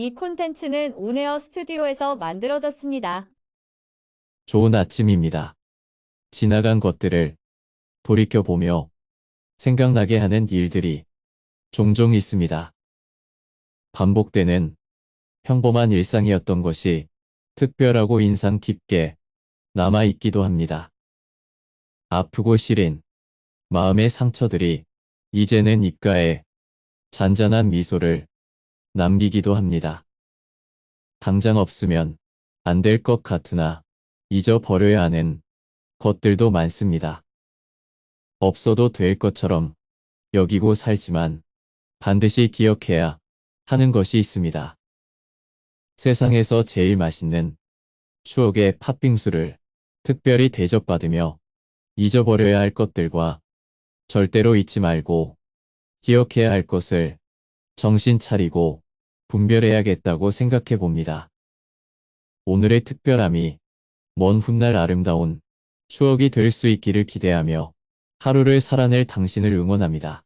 이 콘텐츠는 온에어 스튜디오에서 만들어졌습니다. 좋은 아침입니다. 지나간 것들을 돌이켜보며 생각나게 하는 일들이 종종 있습니다. 반복되는 평범한 일상이었던 것이 특별하고 인상 깊게 남아있기도 합니다. 아프고 시린 마음의 상처들이 이제는 입가에 잔잔한 미소를 남기기도 합니다. 당장 없으면 안 될 것 같으나 잊어버려야 하는 것들도 많습니다. 없어도 될 것처럼 여기고 살지만 반드시 기억해야 하는 것이 있습니다. 세상에서 제일 맛있는 추억의 팥빙수를 특별히 대접받으며 잊어버려야 할 것들과 절대로 잊지 말고 기억해야 할 것을 정신 차리고 분별해야겠다고 생각해 봅니다. 오늘의 특별함이 먼 훗날 아름다운 추억이 될 수 있기를 기대하며 하루를 살아낼 당신을 응원합니다.